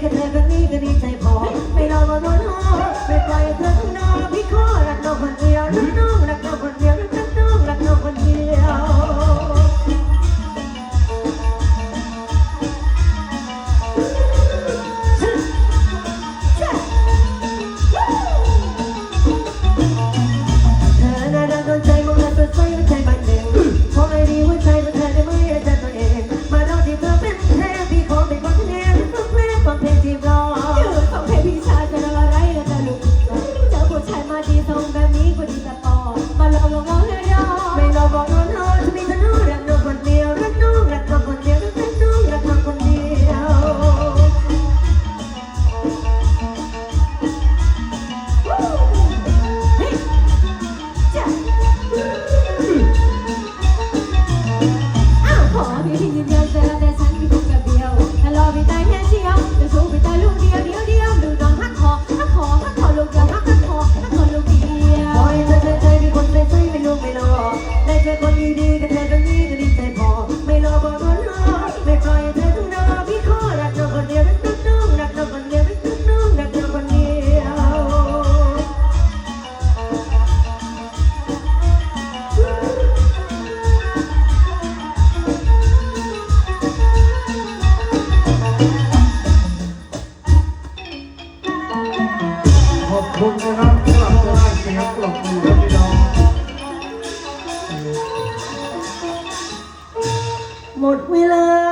can never คุณนะครับสำหรับตัวได้เสียงปรบมือพี่น้องหมดเวลา